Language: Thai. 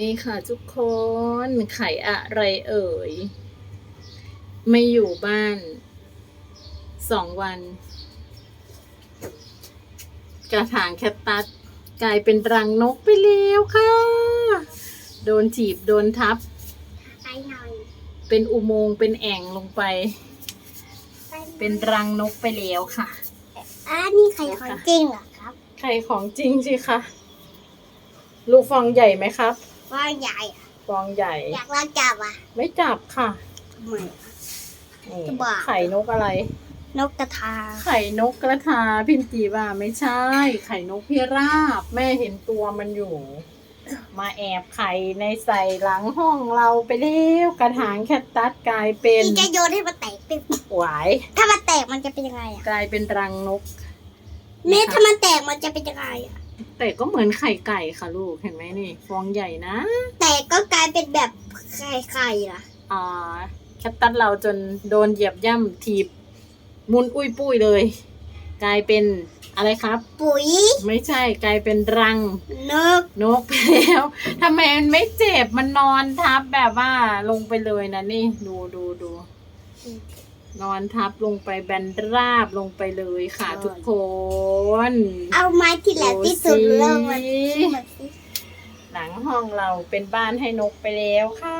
นี่ค่ะทุกคนไข่อะไรเอ่ย ไม่อยู่บ้านสองวัน กระถางแคตตัสกลายเป็นรังนกไปแล้วค่ะ โดนจีบโดนทับไปหน่อยเป็นอุโมงค์เป็นแอ่งลงไปไปเป็นรังนกไปแล้วค่ะอ่านี่ใครของจริงเหรอครับ ไข่ของจริงสิคะลูกฟองใหญ่ไหมครับ ว่าใหญ่อะฟองใหญ่ อยากลองจับอะไม่จับค่ะทำไมอะ นี่จะบ้า ไข่นกอะไร นกกระทา ไข่นกกระทาพิมจีว่าไม่ใช่ ไข่นกพิราบ แม่เห็นตัวมันอยู่ มาแอบไข่ในใส่หลังห้องเราไปแล้วกระถางแคตตัสกลายเป็นนี่จะโยนให้มันแตกเป็นหวายถ้ามันแตกมันจะเป็นยังไงอะกลายเป็นรังนกเม็ดนะคะถ้ามันแตกมันจะเป็นยังไงอะ แต่ก็เหมือนไข่ไก่ค่ะลูกเห็นไหมนี่ ฟองใหญ่นะ แตกก็กลายเป็นแบบไข่ไข่ล่ะอ่าแคตตัสเราจนโดนเหยียบย่ำถีบมุนอุ้ยปุ้ยเลย กลายเป็นอะไรครับ ปุ๋ย ไม่ใช่กลายเป็นรัง นก นกไปแล้วทำไมมันไม่เจ็บมันนอนทับแบบว่าลงไปเลยนะนี่ ดูดูดู นอนทับลงไปแบนราบลงไปเลยค่ะทุกคน เอาไม้ที่แหลมที่สุดลงมาที่หลังห้องเราเป็นบ้านให้นกไปแล้วค่ะ